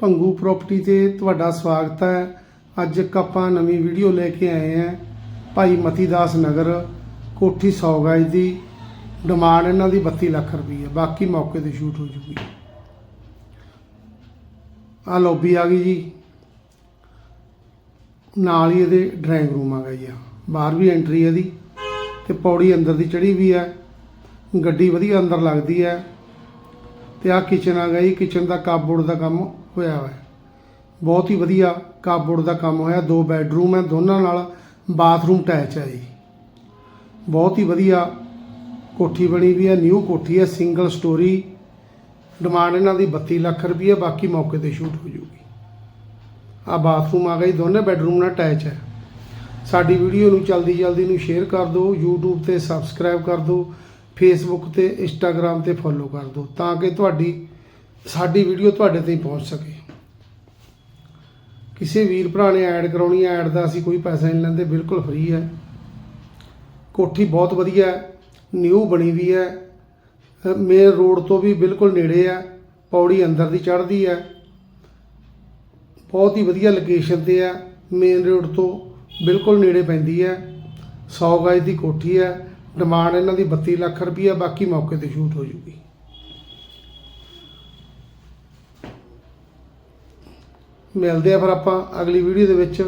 Bhangu property ਤੇ ਤੁਹਾਡਾ ਸਵਾਗਤ ਹੈ। ਅੱਜ ਇੱਕ ਆਪਾਂ ਨਵੀਂ ਵੀਡੀਓ ਲੈ ਕੇ ਆਏ ਹਾਂ ਭਾਈ ਮਤੀਦਾਸ ਨਗਰ, ਕੋਠੀ 100 ਗਜ ਦੀ। ਡਿਮਾਂਡ ਇਹਨਾਂ ਦੀ 32 ਲੱਖ ਰੁਪਏ ਹੈ। ਬਾਕੀ ਮੌਕੇ ਤੇ ਸ਼ੂਟ ਹੋ ਜੂਗੀ। ਆ ਲੌਬੀ ਆ ਗਈ ਜੀ। ਨਾਲ ਹੀ ਇਹਦੇ ਡਰਾਇੰਗ ਰੂਮ ਆ ਗਿਆ ਜੀ ਆਹ। ਬਾਹਰ ਵੀ ਐਂਟਰੀ ਇਹਦੀ ਤੇ ਪੌੜੀ ਅੰਦਰ ਦੀ ਚੜੀ ਵੀ ਹੈ। ਗੱਡੀ ਵਧੀਆ ਅੰਦਰ ਲੱਗਦੀ ਹੈ। ਤੇ ਆ ਕਿਚਨ ਆ ਗਈ ਜੀ ਕਿਚਨ ਦਾ ਕਾਪਬੋਰਡ ਦਾ ਕੰਮ ਹੋਇਆ ਹੋਇਆ। ਬਹੁਤ ਹੀ ਵਧੀਆ ਕਾਪਬੋਰਡ ਦਾ ਕੰਮ ਹੋਇਆ, ਦੋ ਬੈੱਡਰੂਮ ਹੈ, ਦੋਨਾਂ ਨਾਲ ਬਾਥਰੂਮ ਅਟੈਚ ਹੈ ਜੀ। ਬਹੁਤ ਹੀ ਵਧੀਆ ਕੋਠੀ ਬਣੀ ਵੀ ਹੈ ਨਿਊ ਕੋਠੀ ਹੈ ਸਿੰਗਲ ਸਟੋਰੀ ਡਿਮਾਂਡ ਇਹਨਾਂ ਦੀ 32 ਲੱਖ ਰੁਪਏ ਬਾਕੀ ਮੌਕੇ ਤੇ ਸ਼ੂਟ ਹੋ ਜੂਗੀ ਆ ਬਾਥਰੂਮ ਆ ਗਈ ਦੋਨੇ ਬੈੱਡਰੂਮ ਨਾਲ ਅਟੈਚ ਹੈ। ਸਾਡੀ ਵੀਡੀਓ ਨੂੰ ਜਲਦੀ ਜਲਦੀ ਨੂੰ ਸ਼ੇਅਰ ਕਰ ਦਿਓ, YouTube ਤੇ ਸਬਸਕ੍ਰਾਈਬ ਕਰ ਦਿਓ। ਫੇਸਬੁੱਕ ਤੇ, Instagram ਤੇ ਫੋਲੋ ਕਰ ਦਿਓ, ਤਾਂ ਕਿ ਤੁਹਾਡੀ, ਸਾਡੀ ਵੀਡੀਓ ਤੁਹਾਡੇ 'ਤੇ ਪਹੁੰਚ ਸਕੇ। ਕਿਸੇ ਵੀਰ ਭਰਾ ਨੇ ਐਡ ਕਰਾਉਣੀ ਹੈ ਐਡ ਦਾ ਅਸੀਂ ਕੋਈ ਪੈਸਾ ਨਹੀਂ ਲੈਂਦੇ, ਬਿਲਕੁਲ ਫ੍ਰੀ ਹੈ। ਕੋਠੀ ਬਹੁਤ ਵਧੀਆ ਹੈ ਨਿਊ ਬਣੀ ਵੀ ਹੈ। ਮੇਨ ਰੋਡ ਤੋਂ ਵੀ ਬਿਲਕੁਲ ਨੇੜੇ ਹੈ, ਪੌੜੀ ਅੰਦਰ ਦੀ ਚੜ੍ਹਦੀ ਹੈ। ਬਹੁਤ ਹੀ ਵਧੀਆ ਲੋਕੇਸ਼ਨ ਤੇ ਹੈ ਮੇਨ ਰੋਡ ਤੋਂ ਬਿਲਕੁਲ ਨੇੜੇ ਪੈਂਦੀ ਹੈ। 100 ਗਜ ਦੀ ਕੋਠੀ ਹੈ ਡਿਮਾਂਡ ਇਹਨਾਂ ਦੀ 32 ਲੱਖ ਰੁਪਈਆ, ਬਾਕੀ ਮੌਕੇ ਤੇ ਸ਼ੂਟ ਹੋ ਜੂਗੀ। ਮਿਲਦੇ ਆ ਫਿਰ ਆਪਾਂ ਅਗਲੀ ਵੀਡੀਓ ਦੇ ਵਿੱਚ।